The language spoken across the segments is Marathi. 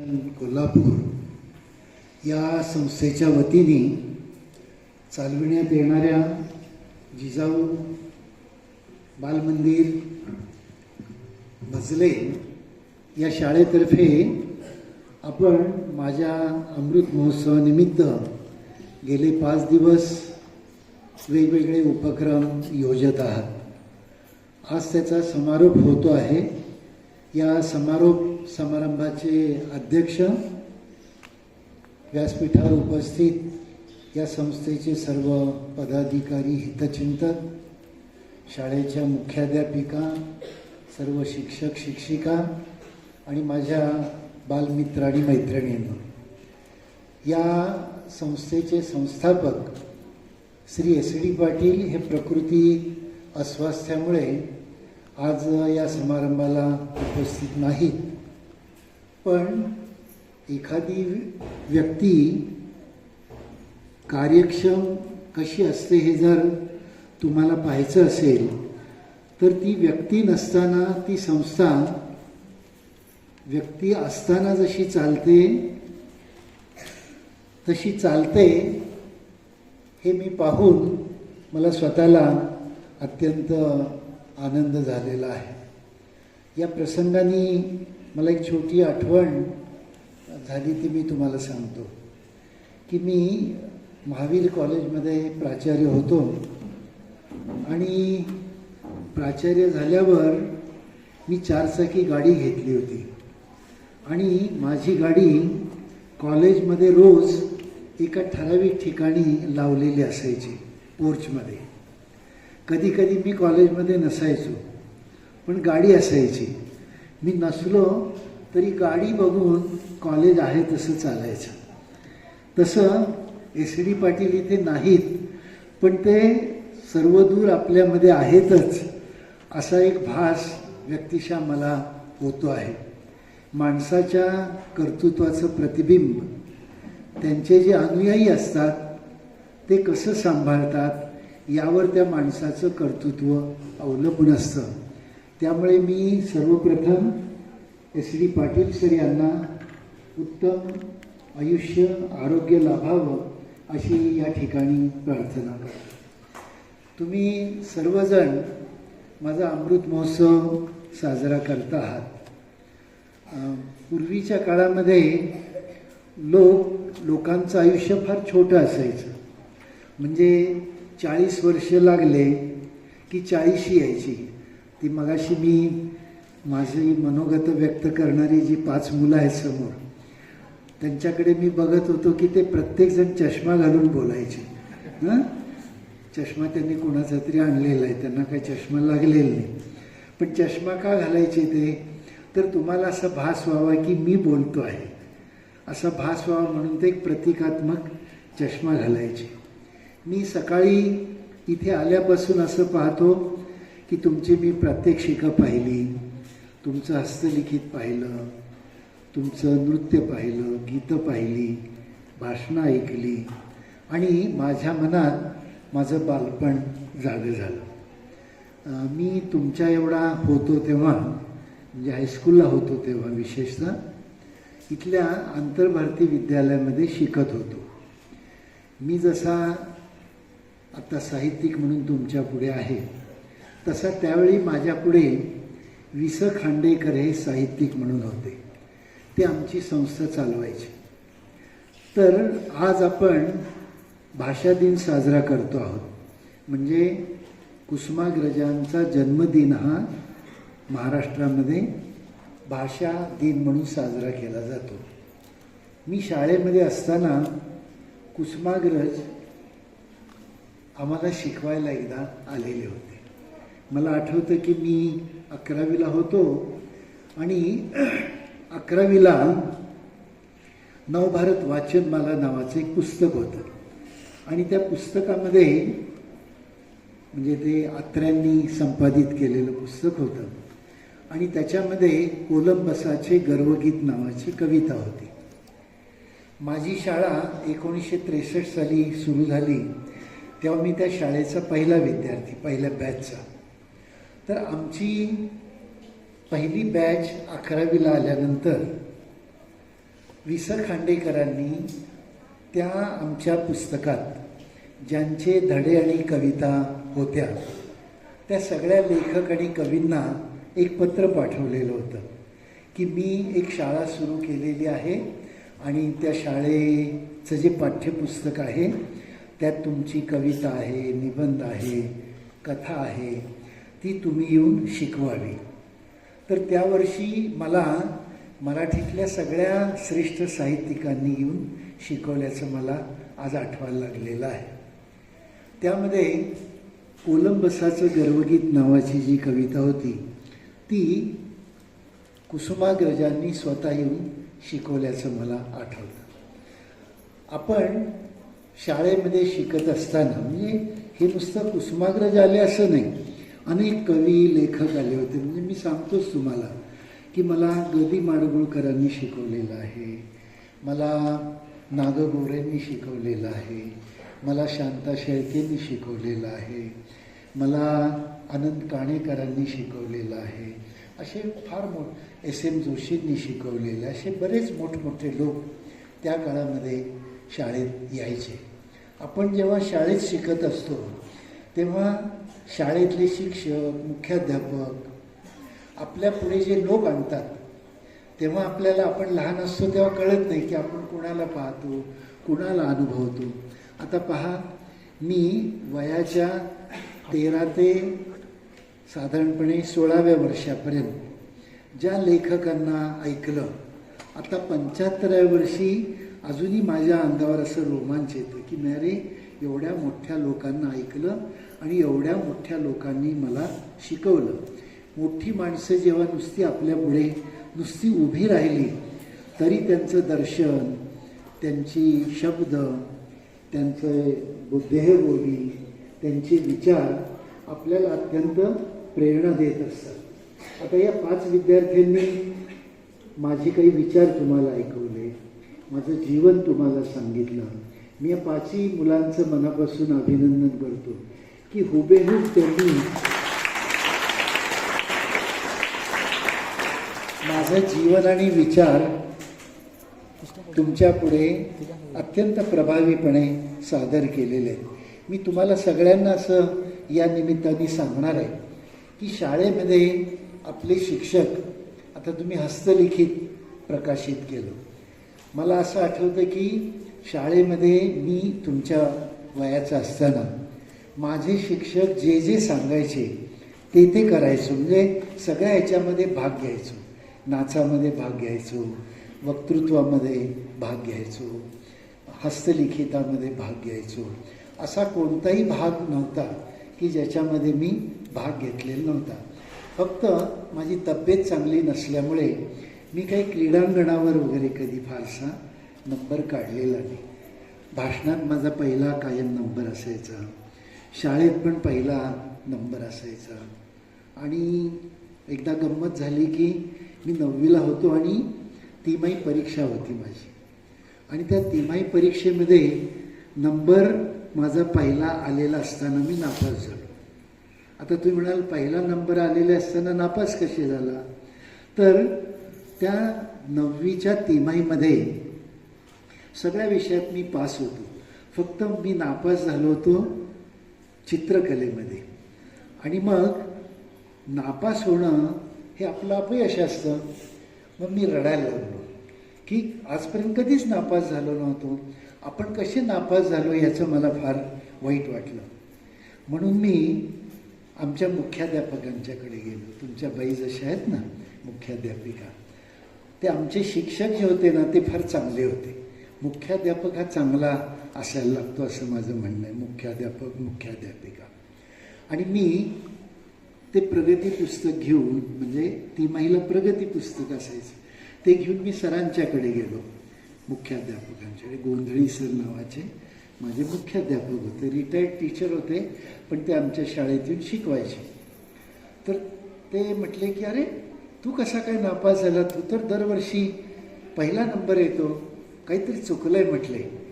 कोल्हापूर या संस्थेच्या वतीने चालविण्यात येणाऱ्या जिजाऊ बालमंदिर भजले या शाळेतर्फे आपण माझ्या अमृत महोत्सवानिमित्त गेले पाच दिवस वेगवेगळे उपक्रम योजत आहात. आज त्याचा समारोप होतो आहे. या समारोप समारंभाचे अध्यक्ष व्यासपीठावर उपस्थित या संस्थेचे सर्व पदाधिकारी हितचिंतक शाळेच्या मुख्याध्यापिका सर्व शिक्षक शिक्षिका आणि माझ्या बालमित्र आणि मैत्रिणींनो या संस्थेचे संस्थापक श्री एस डी पाटील हे प्रकृती अस्वास्थ्यामुळे आज या समारंभाला उपस्थित नाहीत. पण एखादी व्यक्ती कार्यक्षम कशी असते हे जर तुम्हाला पाहायचं असेल तर ती व्यक्ती नसताना ती संस्था व्यक्ती असताना जशी चालते तशी चालते हे मी पाहून मला स्वतःला अत्यंत आनंद झालेला आहे. या प्रसंगाने मला एक छोटी आठवण झाली ती मी तुम्हाला सांगतो. की मी महावीर कॉलेजमध्ये प्राचार्य होतो आणि प्राचार्य झाल्यावर मी चारचाकी गाडी घेतली होती. आणि माझी गाडी कॉलेजमध्ये रोज एका ठराविक ठिकाणी लावलेली असायची पोर्चमध्ये. कधी कधी मी कॉलेजमध्ये नसायचो पण गाडी असायची. मी नसलो तरी गाडी बघून कॉलेज आहे तसं चालायचं. तसं एस डी पाटील इथे नाहीत पण ते सर्वदूर आपल्यामध्ये आहेतच असा एक भास व्यक्तिशा मला होतो आहे. माणसाच्या कर्तृत्वाचं प्रतिबिंब त्यांचे जे अनुयायी असतात ते कसं सांभाळतात यावर त्या माणसाचं कर्तृत्व अवलंबून असतं. त्यामुळे मी सर्वप्रथम एस डी पाटील सर यांना उत्तम आयुष्य आरोग्य लाभावं अशी या ठिकाणी प्रार्थना करतो. तुम्ही सर्वजण माझा अमृत महोत्सव साजरा करता आहात. पूर्वीच्या काळामध्ये लोक लोकांचं आयुष्य फार छोटं असायचं. म्हणजे चाळीस वर्ष लागले की चाळीशी यायची. ती मगाशी मी माझी मनोगत व्यक्त करणारी जी पाच मुलं आहेत समोर त्यांच्याकडे मी बघत होतो की ते प्रत्येकजण चष्मा घालून बोलायचे. हां? चष्मा त्यांनी कोणाचा तरी आणलेला आहे त्यांना काही चष्मा लागलेला नाही. पण चष्मा का घालायचे ते? तर तुम्हाला असा भास व्हावा की मी बोलतो आहे. असा भास व्हावा म्हणून ते एक प्रतिकात्मक चष्मा घालायचे. मी सकाळी इथे आल्यापासून असं पाहतो की तुमची मी प्रात्यक्षिका पाहिली तुमचं हस्तलिखित पाहिलं तुमचं नृत्य पाहिलं गीतं पाहिली भाषणं ऐकली आणि माझ्या मनात माझं बालपण जागं झालं. मी तुमच्या एवढा होतो तेव्हा म्हणजे हायस्कूलला होतो तेव्हा विशेषतः इथल्या आंतरभारती विद्यालयामध्ये शिकत होतो. मी जसा आता साहित्यिक म्हणून तुमच्यापुढे आहे तसा त्यावेळी माझ्यापुढे वि स खांडेकर हे साहित्यिक म्हणून होते. ते आमची संस्था चालवायची. तर आज आपण भाषा दिन साजरा करतो आहोत. म्हणजे कुसुमाग्रजांचा जन्मदिन हा महाराष्ट्रामध्ये भाषा दिन म्हणून साजरा केला जातो. मी शाळेमध्ये असताना कुसुमाग्रज आम्हाला शिकवायला एकदा आलेले होते. मला आठवतं की मी अकरावीला होतो आणि अकरावीला नवभारत वाचनमाला नावाचं एक पुस्तक होतं. आणि त्या पुस्तकामध्ये म्हणजे ते अत्र्यांनी संपादित केलेलं पुस्तक होतं. आणि त्याच्यामध्ये कोलंबसाचे गर्वगीत नावाची कविता होती. माझी शाळा एकोणीसशे त्रेसष्ट साली सुरू झाली तेव्हा मी त्या शाळेचा पहिला विद्यार्थी पहिल्या बॅचचा तर आमची पहिली बॅच अकरावीला आल्यानंतर वि स खांडेकरांनी त्या आमच्या पुस्तकात ज्यांचे धडे आणि कविता होत्या त्या सगळ्या लेखक आणि कवींना एक पत्र पाठवलेलं होतं की मी एक शाळा सुरू केलेली आहे आणि त्या शाळेचं जे पाठ्यपुस्तक आहे त्यात तुमची कविता आहे निबंध आहे कथा आहे ती तुम्ही येऊन शिकवावी. तर त्या वर्षी मला मराठीतल्या सगळ्या श्रेष्ठ साहित्यिकांनी येऊन शिकवल्याचं मला आज आठवायला लागलेलं आहे. त्यामध्ये कोलंबसाचं गर्वगीत नावाची जी कविता होती ती कुसुमाग्रजांनी स्वतः येऊन शिकवल्याचं मला आठवतं. आपण शाळेमध्ये शिकत असताना म्हणजे हे नुसतं कुसुमाग्रज आले असं नाही अनेक कवी लेखक आले होते. म्हणजे मी सांगतोच तुम्हाला की मला गदी माडगुळकरांनी शिकवलेलं आहे. मला नागगोरेंनी शिकवलेलं आहे. मला शांता शेळकेंनी शिकवलेलं आहे. मला आनंद काणेकरांनी शिकवलेलं आहे. असे फार मोठ एस एम जोशींनी शिकवलेले असे बरेच मोठमोठे लोक त्या काळामध्ये शाळेत यायचे. आपण जेव्हा शाळेत शिकत असतो तेव्हा शाळेतले शिक्षक मुख्याध्यापक आपल्या पुढे जे लोक आणतात तेव्हा आपल्याला आपण लहान असतो तेव्हा कळत नाही की आपण कुणाला पाहतो कुणाला अनुभवतो. आता पहा मी वयाच्या तेरा ते साधारणपणे सोळाव्या वर्षापर्यंत ज्या लेखकांना ऐकलं आता पंच्याहत्तराव्या वर्षी अजूनही माझ्या अंगावर असं रोमांच येतं की मी अरे एवढ्या मोठ्या लोकांना ऐकलं आणि एवढ्या मोठ्या लोकांनी मला शिकवलं. मोठी माणसं जेव्हा नुसती आपल्या पुढे नुसती उभी राहिली तरी त्यांचं दर्शन त्यांची शब्द त्यांचं देहबोली त्यांचे विचार आपल्याला अत्यंत प्रेरणा देत असतात. आता या पाच विद्यार्थ्यांनी माझे काही विचार तुम्हाला ऐकवले माझं जीवन तुम्हाला सांगितलं. मी या पाचही मुलांचं मनापासून अभिनंदन करतो. की हुबेहूब त्यांनी माझं जीवन आणि विचार तुमच्यापुढे अत्यंत प्रभावीपणे सादर केलेले. आहेत मी तुम्हाला सगळ्यांना असं या निमित्ताने सांगणार आहे की शाळेमध्ये आपले शिक्षक आता तुम्ही हस्तलिखित प्रकाशित केलं. मला असं आठवतं की शाळेमध्ये मी तुमच्या वयाचा असताना माझे शिक्षक जे जे सांगायचे ते ते करायचो. म्हणजे सगळ्या ह्याच्यामध्ये भाग घ्यायचो. नाचामध्ये भाग घ्यायचो. वक्तृत्वामध्ये भाग घ्यायचो. हस्तलिखितामध्ये भाग घ्यायचो. असा कोणताही भाग नव्हता की ज्याच्यामध्ये मी भाग घेतलेला नव्हता. फक्त माझी तब्येत चांगली नसल्यामुळे मी काही क्रीडांगणावर वगैरे कधी फारसा नंबर काढलेला नाही. भाषणात माझा पहिला कायम नंबर असायचा. शाळेत पण पहिला नंबर असायचा. आणि एकदा गंमत झाली की मी नववीला होतो आणि तिमाही परीक्षा होती माझी. आणि त्या तिमाही परीक्षेमध्ये नंबर माझा पहिला आलेला असताना मी नापास झालो. आता तुम्ही म्हणाल पहिला नंबर आलेला असताना नापास कसे झाला? तर त्या नववीच्या तिमाहीमध्ये सगळ्या विषयात मी पास होतो. फक्त मी नापास झालो होतो चित्रकलेमध्ये. आणि मग नापास होणं हे आपलं अपयश असतं. मग मी रडायला लागलो की आजपर्यंत कधीच नापास झालो नव्हतो. आपण कसे नापास झालो याचं मला फार वाईट वाटलं. म्हणून मी आमच्या मुख्याध्यापकांच्याकडे गेलो. तुमच्या बाई जशा आहेत ना मुख्याध्यापिका. ते आमचे शिक्षक जे होते ना ते फार चांगले होते. मुख्याध्यापक हा चांगला असायला लागतो असं माझं म्हणणं आहे. मुख्याध्यापक मुख्याध्यापिका. आणि मी ते प्रगती पुस्तक घेऊन म्हणजे ती महिला प्रगती पुस्तक असायचं ते घेऊन मी सरांच्याकडे गेलो. मुख्याध्यापकांच्याकडे. गोंधळी सर नावाचे माझे मुख्याध्यापक होते. रिटायर्ड टीचर होते पण ते आमच्या शाळेत येऊन शिकवायचे. तर ते म्हटले की अरे तू कसा काय नापास झाला? तू तर दरवर्षी पहिला नंबर येतो. काहीतरी चुकलं आहे म्हटले.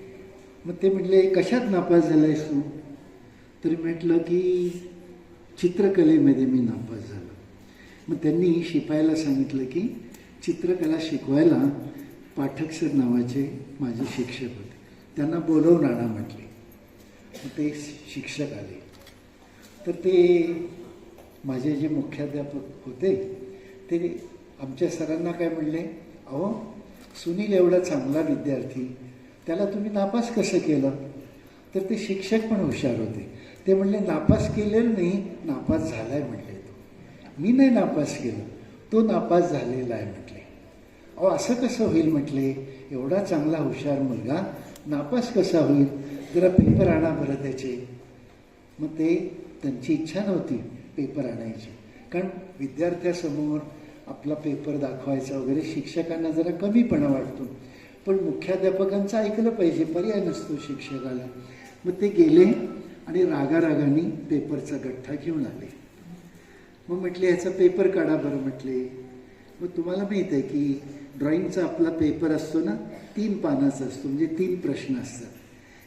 मग ते म्हटले कशात नापास झाला आहेस तू? तरी म्हटलं की चित्रकलेमध्ये मी नापास झालो. मग त्यांनी शिपायला सांगितलं की चित्रकला शिकवायला पाठक सर नावाचे माझे शिक्षक होते. त्यांना बोलवून आणा म्हटले. मग ते शिक्षक आले. तर ते माझे जे मुख्याध्यापक होते ते आमच्या सरांना काय म्हणले अहो सुनील एवढा चांगला विद्यार्थी त्याला तुम्ही नापास कसं केलं? तर ते शिक्षक पण हुशार होते. ते म्हणले नापास केलेलं नाही नापास झालाय म्हटले तो. मी नाही नापास केलं तो नापास झालेला आहे म्हटले. अहो असं कसं होईल म्हटले. एवढा चांगला हुशार मुलगा नापास कसा होईल? जरा पेपर आणा बरं त्याचे. मग ते त्यांची इच्छा नव्हती पेपर आणायची. कारण विद्यार्थ्यासमोर आपला पेपर दाखवायचा वगैरे शिक्षकांना जरा कमीपणा वाटतो. पण मुख्याध्यापकांचं ऐकलं पाहिजे पर्याय नसतो शिक्षकाला. मग ते गेले आणि रागारागाने पेपरचा गठ्ठा घेऊन आले. मग म्हटले ह्याचा पेपर काढा बरं म्हटले. मग तुम्हाला माहीत आहे की ड्रॉइंगचा आपला पेपर असतो ना तीन पानाचा असतो म्हणजे तीन प्रश्न असतात.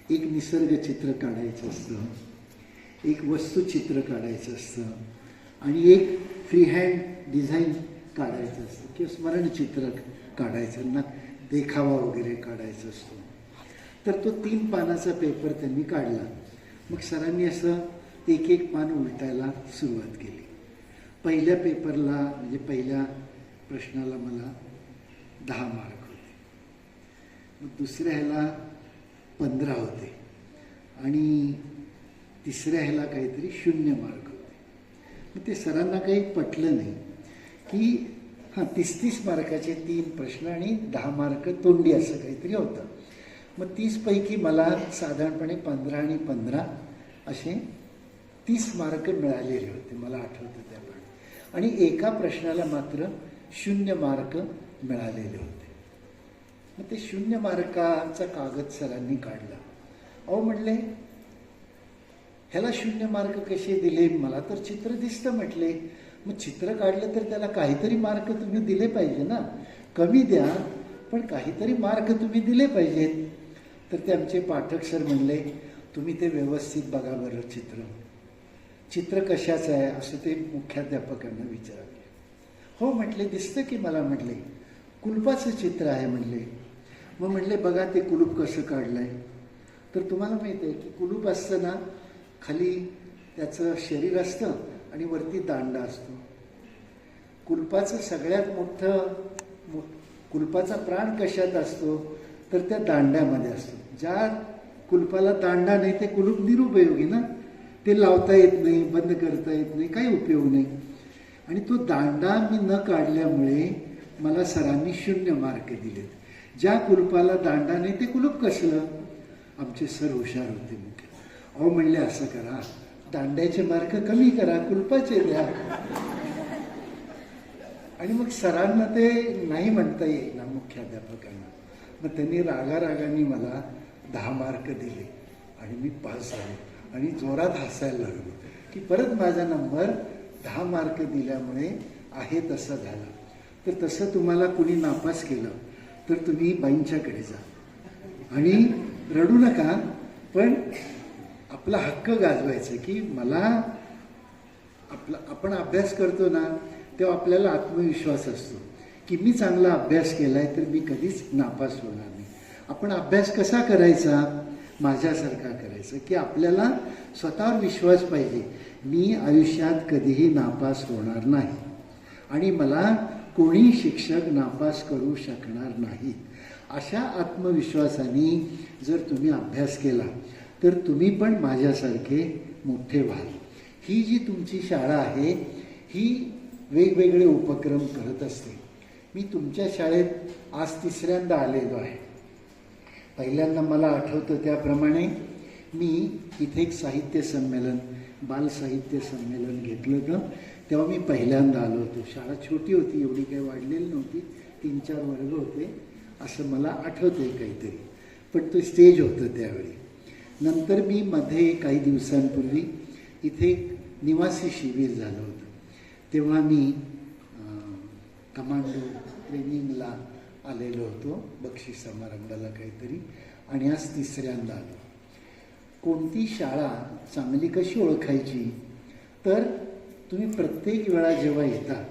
एक निसर्ग चित्र काढायचं असतं एक वस्तुचित्र काढायचं असतं आणि एक फ्री हँड डिझाईन काढायचं असतं किंवा स्मरणचित्र काढायचं. ना देखावा वगैरे काढायचा असतो. तर तो तीन पानाचा पेपर त्यांनी काढला. मग सरांनी असं एक एक पान उलटायला सुरुवात केली. पहिल्या पेपरला म्हणजे पहिल्या प्रश्नाला मला दहा मार्क होते. मग दुसऱ्या ह्याला पंधरा होते. आणि तिसऱ्या ह्याला काहीतरी शून्य मार्क होते. मग ते सरांना काही पटलं नाही की हां तीस तीस मार्काचे तीन प्रश्न आणि दहा मार्क तोंडी असं काहीतरी होतं. मग तीसपैकी मला साधारणपणे पंधरा आणि पंधरा असे तीस मार्क मिळालेले होते मला आठवतं त्याप्रमाणे आणि एका प्रश्नाला मात्र शून्य मार्क मिळालेले होते. मग ते शून्य मार्काचा कागद सरांनी काढला. अहो म्हणले ह्याला शून्य मार्क कसे दिले? मला तर चित्र दिसतं म्हटले. मग चित्र काढलं तर त्याला काहीतरी मार्क तुम्ही दिले पाहिजे ना. कमी द्या पण काहीतरी मार्क तुम्ही दिले पाहिजेत. तर ते आमचे पाठक सर म्हणले तुम्ही ते व्यवस्थित बघा बरं चित्र. चित्र कशाचं आहे? असं ते मुख्याध्यापकांना विचारले. हो म्हटले दिसतं की मला म्हटले. कुलपाचं चित्र आहे म्हणले मग म्हटले बघा ते कुलूप कसं काढलं आहे तर तुम्हाला माहीत आहे की कुलूप असतं ना खाली त्याचं शरीर असतं आणि वरती दांडा असतो. कुलपाचं सगळ्यात मोठं कुलपाचा प्राण कशात असतो? तर त्या दांड्यामध्ये असतो. ज्या कुलपाला दांडा नाही ते कुलूप निरुपयोगी ना? ते लावता येत नाही बंद करता येत नाही काही उपयोग नाही. आणि तो दांडा मी न काढल्यामुळे मला सरांनी शून्य मार्क दिलेत. ज्या कुलपाला दांडा नाही ते कुलूप कसलं? आमचे सर हुशार होते. मुख्य अहो म्हणले असं करा. दांड्याचे मार्क कमी करा कुलपाचे द्या. आणि मग सरांना ते नाही म्हणता येईल ना मुख्याध्यापकांना. मग त्यांनी रागारागाने मला दहा मार्क दिले आणि मी पास झालो. आणि जोरात हसायला लागलो की परत माझा नंबर दहा मार्क दिल्यामुळे आहे तसा झाला. तर तसं तुम्हाला कुणी नापास केलं तर तुम्ही बाईंच्याकडे जा. आणि रडू नका पण आपला हक्क गाजवायचं की मला आपला आपण अभ्यास करतो ना तेव्हा आपल्याला आत्मविश्वास असतो. की मी चांगला अभ्यास केला आहे तर मी कधीच नापास होणार नाही. आपण अभ्यास कसा करायचा? माझ्यासारखा करायचा. की आपल्याला स्वतःवर विश्वास पाहिजे. मी आयुष्यात कधीही नापास होणार नाही. आणि मला कोणी शिक्षक नापास करू शकणार नाही अशा आत्मविश्वासाने जर तुम्ही अभ्यास केला तर तुम्ही पण माझ्यासारखे मोठे व्हाल. ही जी तुमची शाळा आहे ही वेगवेगळे उपक्रम करत असते. मी तुमच्या शाळेत आज तिसऱ्यांदा आलेलो आहे. पहिल्यांदा मला आठवतं त्याप्रमाणे मी इथे एक साहित्य संमेलन बाल साहित्य संमेलन घेतलं होतं. तेव्हा मी पहिल्यांदा आलो होतो. शाळा छोटी होती एवढी काही वाढलेली नव्हती. तीन चार वर्ग होते असं मला आठवतं आहे काहीतरी. पण तो स्टेज होतं त्यावेळी. नंतर मी मध्ये काही दिवसांपूर्वी इथे निवासी शिबिर झालं होतं. तेव्हा मी कमांडो ट्रेनिंगला आलेलो होतो बक्षीस समारंभाला काहीतरी आणि आज तिसऱ्यांदा आलो. कोणती शाळा चांगली कशी ओळखायची? तर तुम्ही प्रत्येक वेळा जेव्हा येता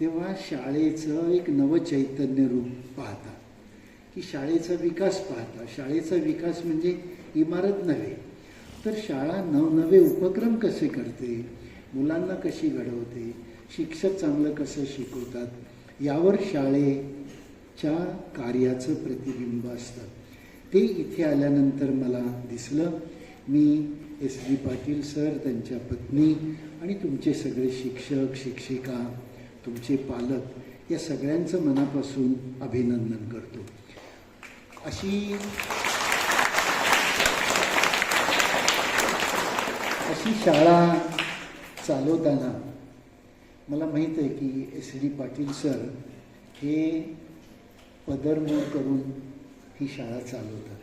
तेव्हा शाळेचं एक नवचैतन्य रूप पाहता. की शाळेचा विकास पाहता. शाळेचा विकास म्हणजे इमारत नव्हे. तर शाळा नवनवे उपक्रम कसे करते? मुलांना कशी घडवते? शिक्षक चांगलं कसं शिकवतात? यावर शाळेच्या कार्याचं प्रतिबिंब असतं. ते इथे आल्यानंतर मला दिसलं. मी एस डी पाटील सर त्यांच्या पत्नी आणि तुमचे सगळे शिक्षक शिक्षिका तुमचे पालक या सगळ्यांचं मनापासून अभिनंदन करतो. अशी अशी शाळा चालवताना मला माहीत आहे की एस डी पाटील सर हे पदरमोड करून ही शाळा चालवतात.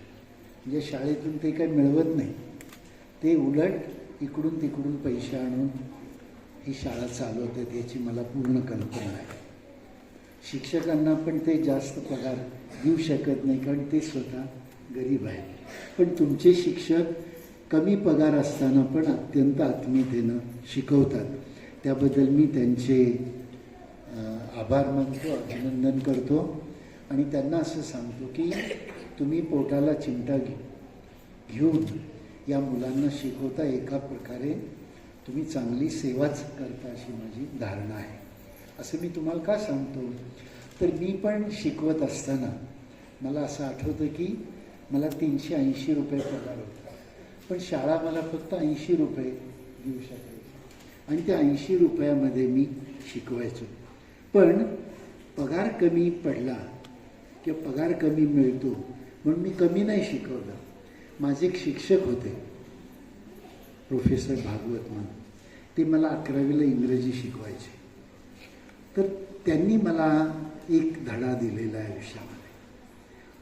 म्हणजे शाळेतून ते काही मिळवत नाही. ते उलट इकडून तिकडून पैसे आणून ही शाळा चालवतात याची मला पूर्ण कल्पना आहे. शिक्षकांना पण ते जास्त पगार देऊ शकत नाही कारण ते स्वतः गरीब आहेत. पण तुमचे शिक्षक कमी पगार असताना पण अत्यंत आत्मीयतेनं शिकवतात. त्याबद्दल मी त्यांचे आभार मानतो अभिनंदन करतो. आणि त्यांना असं सांगतो की तुम्ही पोटाला चिमटा घे घेऊन या मुलांना शिकवता एका प्रकारे तुम्ही चांगली सेवाच करता अशी माझी धारणा आहे. असं मी तुम्हाला का सांगतो? तर मी पण शिकवत असताना मला असं आठवतं की मला तीनशे ऐंशी रुपये पगार होता. पण शाळा मला फक्त ऐंशी रुपये देऊ शकायची. आणि त्या ऐंशी रुपयामध्ये मी शिकवायचो. पण पगार कमी पडला किंवा पगार कमी मिळतो म्हणून मी कमी नाही शिकवलं. माझे एक शिक्षक होते प्रोफेसर भागवत म्हणून. ते मला अकरावीला इंग्रजी शिकवायचे. तर त्यांनी मला एक धडा दिलेला आहे आयुष्यामध्ये.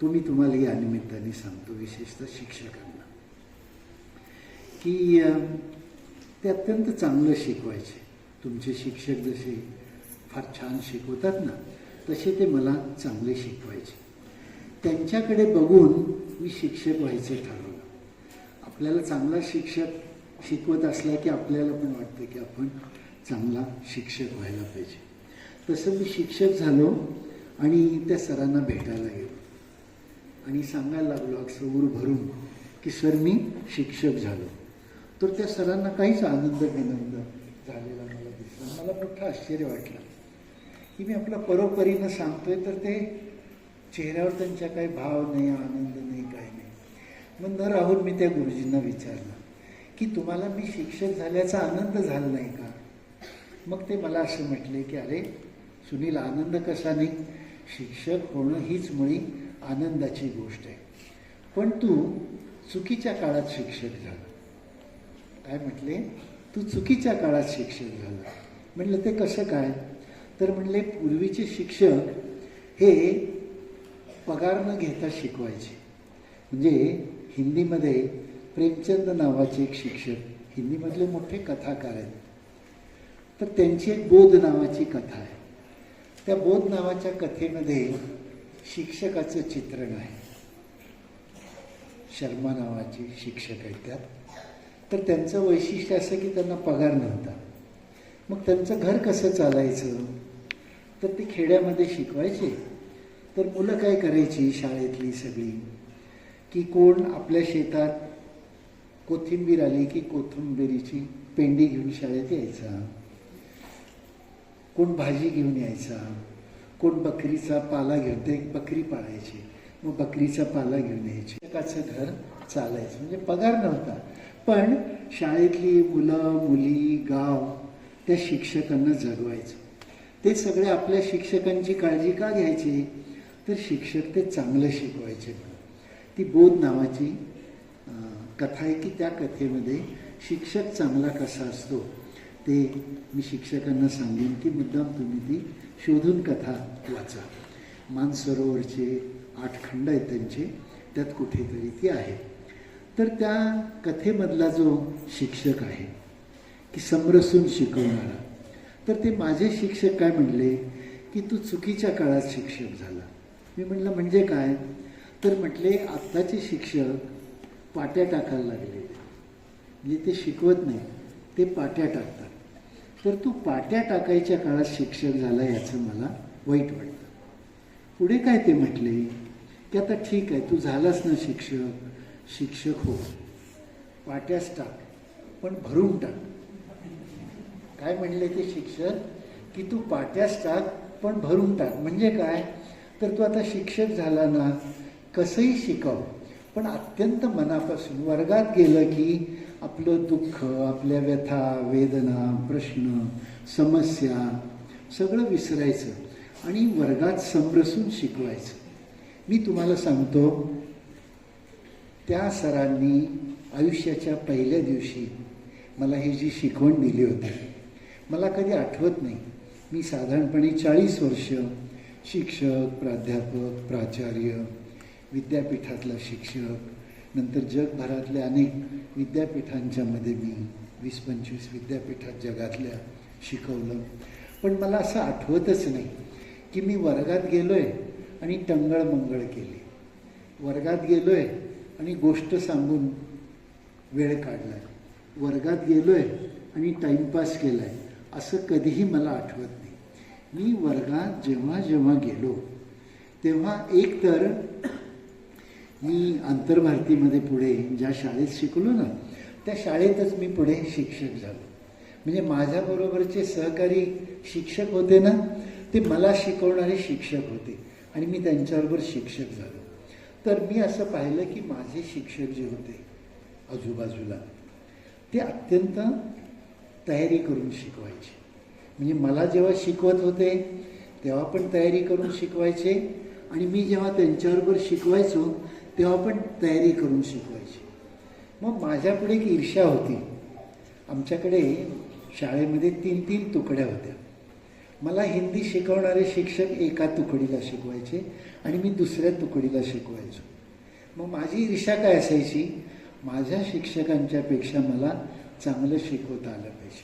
तो मी तुम्हाला या निमित्ताने सांगतो विशेषतः शिक्षकांना. की ते अत्यंत चांगलं शिकवायचे. तुमचे शिक्षक जसे फार छान शिकवतात ना तसे ते मला चांगले शिकवायचे. त्यांच्याकडे बघून मी शिक्षक व्हायचं ठरवलं. आपल्याला चांगला शिक्षक शिकवत असला की आपल्याला पण वाटतं की आपण चांगला शिक्षक व्हायला पाहिजे. तसं मी शिक्षक झालो आणि त्या सरांना भेटायला गेलो. आणि सांगायला लागलो अक्षर उर भरून की सर मी शिक्षक झालो. तर त्या सरांना काहीच आनंद विनंद झालेला मला दिसला मला मोठं आश्चर्य वाटलं की मी आपला परोपरीनं सांगतोय तर ते चेहऱ्यावर त्यांच्या काही भाव नाही आनंद नाही काही नाही. मग न राहून मी त्या गुरुजींना विचारलं की तुम्हाला मी शिक्षक झाल्याचा आनंद झाला नाही का? मग ते मला असं म्हटले की अरे सुनील आनंद कसा नाही? शिक्षक होणं हीच मुळी आनंदाची गोष्ट आहे. पण तू चुकीच्या काळात शिक्षक झाला. काय म्हटले? तू चुकीच्या काळात शिक्षक झाला. म्हटलं ते कसं काय? तर म्हणले पूर्वीचे शिक्षक हे पगार न घेता शिकवायचे. म्हणजे हिंदीमध्ये प्रेमचंद नावाचे एक शिक्षक हिंदीमधले मोठे कथाकार आहेत. तर त्यांची एक बोध नावाची कथा आहे. त्या बोध नावाच्या कथेमध्ये शिक्षकाचं चित्रण आहे. शर्मा नावाचे शिक्षक आहेत त्यात. तर त्यांचं वैशिष्ट्य असं की त्यांना पगार नव्हता. मग त्यांचं घर कसं चालायचं? तर ते खेड्यामध्ये शिकवायचे. तर मुलं काय करायची शाळेतली सगळी? की कोण आपल्या शेतात कोथिंबीर आली की कोथिंबिरीची पेंडी घेऊन शाळेत यायचा? कोण भाजी घेऊन यायचा? कोण बकरीचा पाला घेऊन ते एक बकरी पाळायची. मग बकरीचा पाला घेऊन यायची. एकाचं घर चालायचं. म्हणजे पगार नव्हता. पण शाळेतली मुलं मुली गाव त्या शिक्षकांना जगवायचं. ते सगळे आपल्या शिक्षकांची काळजी का घ्यायचे? तर शिक्षक ते चांगलं शिकवायचे. ती बोध नावाची कथा आहे की त्या कथेमध्ये शिक्षक चांगला कसा असतो? ते मी शिक्षकांना सांगेन की मुद्दाम तुम्ही ती शोधून कथा वाचा. मानसरोवरचे आठ खंड आहेत त्यांचे त्यात कुठेतरी ती आहे. तर त्या कथेमधला जो शिक्षक आहे की समरसून शिकवणारा तर ते माझे शिक्षक काय म्हणले की तू चुकीच्या काळात शिक्षक झाला. मी म्हटलं म्हणजे काय? तर म्हटले आत्ताचे शिक्षक पाट्या टाकायला लागले. म्हणजे ते शिकवत नाही ते पाट्या टाकतात. तर तू पाट्या टाकायच्या काळात शिक्षक झाला याचं मला वाईट वाटतं. पुढे काय ते म्हटले की आता ठीक आहे तू झालास ना शिक्षक शिक्षक हो. वाट्यास टाक पण भरून टाक. काय म्हणले ते शिक्षक? की तू पाट्यास टाक पण भरून टाक. म्हणजे काय? तर तू आता शिक्षक झाला ना कसंही शिकव पण अत्यंत मनापासून वर्गात गेलं की आपलं दुःख आपल्या व्यथा वेदना प्रश्न समस्या सगळं विसरायचं आणि वर्गात समरसून शिकवायचं. मी तुम्हाला सांगतो त्या सरांनी आयुष्याच्या पहिल्या दिवशी मला ही जी शिकवण दिली होती मला कधी आठवत नाही. मी साधारणपणे चाळीस वर्ष शिक्षक प्राध्यापक प्राचार्य विद्यापीठातला शिक्षक नंतर जगभरातल्या अनेक विद्यापीठांच्या मध्ये मी वीस पंचवीस विद्यापीठात जगातल्या शिकवलं. पण मला असं आठवतच नाही की मी वर्गात गेलो आहे आणि टंगळमंगळ केली. वर्गात गेलो आहे आणि गोष्ट सांगून वेळ काढला आहे वर्गात गेलो आहे आणि टाइमपास केलाय. असं कधीही मला आठवत नाही. मी वर्गात जेव्हा जेव्हा गेलो तेव्हा एक तर मी आंतरभारतीमध्ये पुढे ज्या शाळेत शिकलो ना त्या शाळेतच मी पुढे शिक्षक झालो. म्हणजे माझ्याबरोबरचे सहकारी शिक्षक होते ना ते मला शिकवणारे शिक्षक होते आणि मी त्यांच्याबरोबर शिक्षक झालो. तर मी असं पाहिलं की माझे शिक्षक जे होते आजूबाजूला ते अत्यंत तयारी करून शिकवायचे. म्हणजे मला जेव्हा शिकवत होते तेव्हा पण तयारी करून शिकवायचे आणि मी जेव्हा त्यांच्याबरोबर शिकवायचो तेव्हा पण तयारी करून शिकवायचे. मग माझ्यापुढे एक ईर्ष्या होती. आमच्याकडे शाळेमध्ये तीन तीन तुकड्या होत्या. मला हिंदी शिकवणारे शिक्षक एका तुकडीला शिकवायचे आणि मी दुसऱ्या तुकडीला शिकवायचो. मग माझी ईर्षा काय असायची? माझ्या शिक्षकांच्यापेक्षा मला चांगलं शिकवता आलं पाहिजे.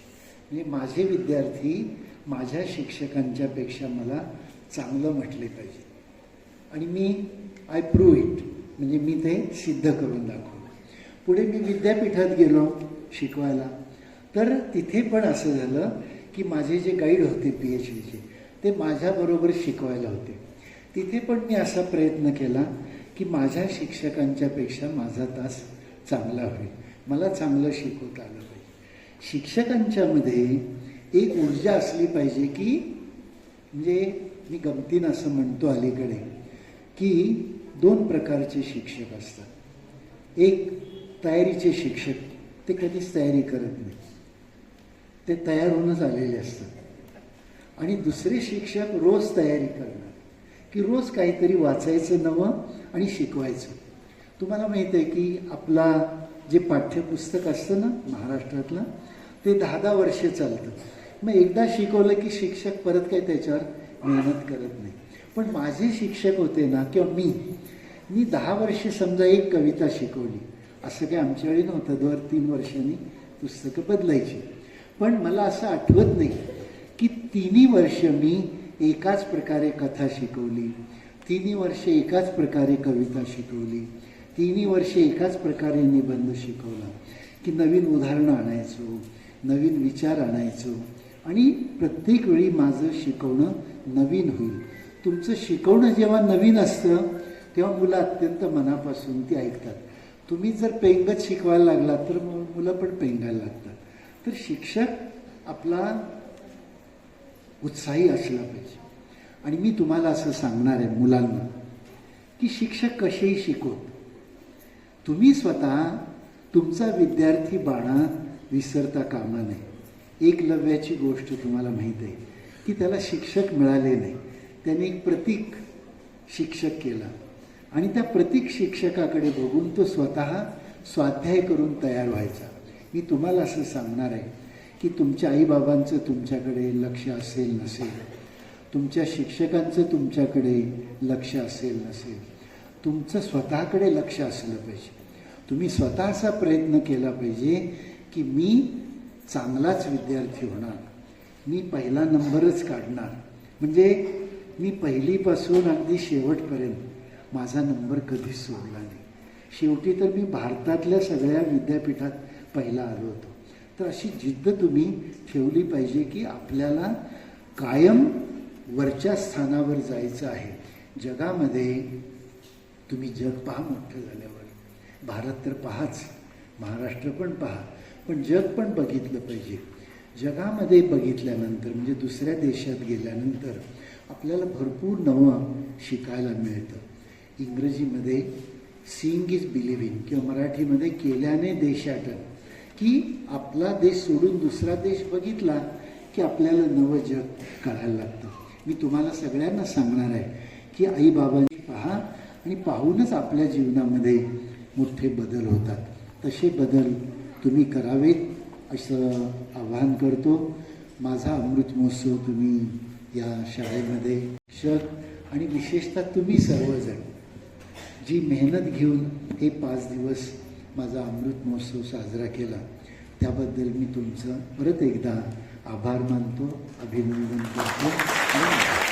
म्हणजे माझे विद्यार्थी माझ्या शिक्षकांच्यापेक्षा मला चांगलं म्हटले पाहिजे. आणि मी आय प्रूव्ह इट म्हणजे मी ते सिद्ध करून दाखवलं. पुढे मी विद्यापीठात गेलो शिकवायला. तर तिथे पण असं झालं की माझे जे गाईड होते पी एच डीचे ते माझ्याबरोबर शिकवायला होते. तिथे पण मी असा प्रयत्न केला की माझ्या शिक्षकांच्यापेक्षा माझा तास चांगला होईल. मला चांगलं शिकवता आलं पाहिजे. शिक्षकांच्यामध्ये एक ऊर्जा असली पाहिजे की म्हणजे मी गमतीनं असं म्हणतो अलीकडे की दोन प्रकारचे शिक्षक असतात. एक तयारीचे शिक्षक ते कधीच तयारी करत नाही ते तयार होऊनच आलेले असतात. आणि दुसरे शिक्षक रोज तयारी करणार. की रोज काहीतरी वाचायचं नवं आणि शिकवायचं. तुम्हाला माहीत आहे की आपला जे पाठ्यपुस्तक असतं ना महाराष्ट्रातलं ते दहा दहा वर्षे चालतं. मग एकदा शिकवलं की शिक्षक परत काही त्याच्यावर मेहनत करत नाही. पण माझे शिक्षक होते ना किंवा मी मी दहा वर्षे समजा एक कविता शिकवली. असं काही आमच्या वेळी नव्हतं. दर तीन वर्षांनी पुस्तकं बदलायची. पण मला असं आठवत नाही की तिन्ही वर्ष मी एकाच प्रकारे कथा शिकवली. तिन्ही वर्षे एकाच प्रकारे कविता शिकवली. तिन्ही वर्षे एकाच प्रकारे निबंध शिकवला. की नवीन उदाहरणं आणायचो नवीन विचार आणायचो. आणि प्रत्येक वेळी माझं शिकवणं नवीन होईल. तुमचं शिकवणं जेव्हा नवीन असतं तेव्हा मुलं अत्यंत मनापासून ती ऐकतात. तुम्ही जर पेंगत शिकवायला लागलात तर मुलं पण पेंगायला लागतात. तर शिक्षक आपला उत्साही असला पाहिजे. आणि मी तुम्हाला असं सांगणार आहे मुलांना की शिक्षक कसेही शिकवत तुम्ही स्वतः तुमचा विद्यार्थी बाणा विसरता कामा नये. एकलव्याची गोष्ट तुम्हाला माहीत आहे की त्याला शिक्षक मिळाले नाही. त्याने एक प्रतीक शिक्षक केला आणि त्या प्रतीक शिक्षकाकडे बघून तो स्वतः स्वाध्याय करून तयार व्हायचा. मी तुम्हाला असं सांगणार आहे की तुमच्या आईबाबांचं तुमच्याकडे लक्ष असेल नसेल तुमच्या शिक्षकांचं तुमच्याकडे लक्ष असेल नसेल तुमचं स्वतःकडे लक्ष असलं पाहिजे. तुम्ही स्वतः असा प्रयत्न केला पाहिजे की मी चांगलाच विद्यार्थी होणार मी पहिला नंबरच काढणार. म्हणजे मी पहिलीपासून अगदी शेवटपर्यंत माझा नंबर कधीच सोडला नाही. शेवटी तर मी भारतातल्या सगळ्या विद्यापीठात पहिला आलो होतो. तर अशी जिद्द तुम्ही ठेवली पाहिजे की आपल्याला कायम वरच्या स्थानावर जायचं आहे. जगामध्ये तुम्ही जग पहा मोठं झाल्यावर. भारत तर पहाच महाराष्ट्र पण पहा. पण जग पण बघितलं पाहिजे. जगामध्ये बघितल्यानंतर म्हणजे दुसऱ्या देशात गेल्यानंतर आपल्याला भरपूर नवं शिकायला मिळतं. इंग्रजीमध्ये सीइंग इज बिलिव्हिंग किंवा मराठीमध्ये केल्याने देश की आपला देश सोडून दुसरा देश बघितला की आपल्याला नवं जग कळायला लागतं. मी तुम्हाला सगळ्यांना सांगणार आहे की आई बाबांनी पहा आणि पाहूनच आपल्या जीवनामध्ये मोठे बदल होतात. तसे बदल तुम्ही करावेत असं आवाहन करतो. माझा अमृत महोत्सव तुम्ही या शाळेमध्ये शिक्षक आणि विशेषतः तुम्ही सर्वजण जी मेहनत घेऊन हे पाच दिवस माझा अमृत महोत्सव साजरा केला त्याबद्दल मी तुमचं परत एकदा आभार मानतो अभिनंदन करतो.